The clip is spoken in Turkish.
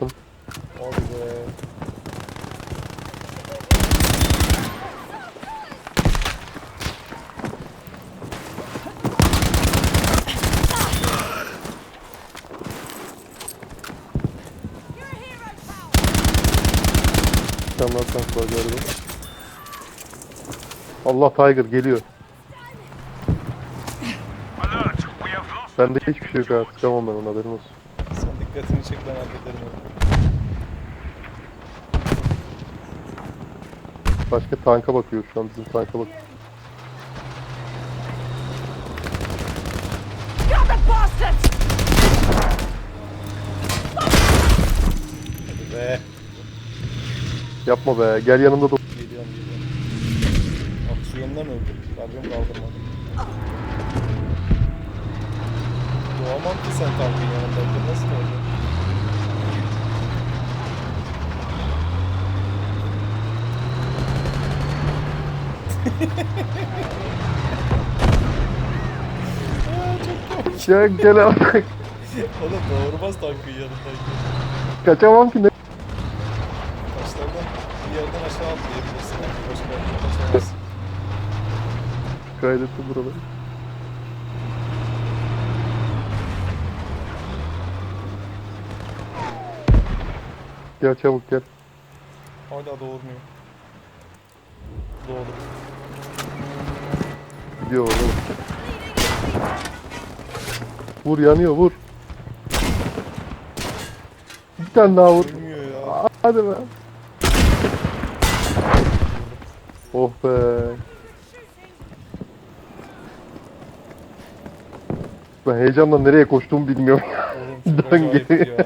Hadi be. Bir tane daha tank var galiba. Allah Tiger geliyor. Bende hiçbir şey yok abi. Tamam ben ona haberin olsun. Dikkatini çek ben hallederim onu. Başka tanka bakıyor şu an bizim tanka bakıyor. Got the bastards! Hadi be. Yapma be gel yanımda da. Geliyorum geliyorum. Aksiyondan öldüm. Kalbim kaldırmadı. Doğamam ki sen tankın yanındayken nasıl oldu? Ya gel artık. Oğlum doğurmaz tankın yanındayken. Kaçamam ki ne? Taşlardan bir yerden aşağı atlayabilirsin. Başka yerden kaçamazsın. Kaydettim buraları. Gel çabuk gel. Hala doğurmuyor. Gidiyor orada. Vur yanıyor vur. Bir tane daha vur. Hadi be. Oh be. Ben heyecandan nereye koştuğumu bilmiyorum. Dön geri.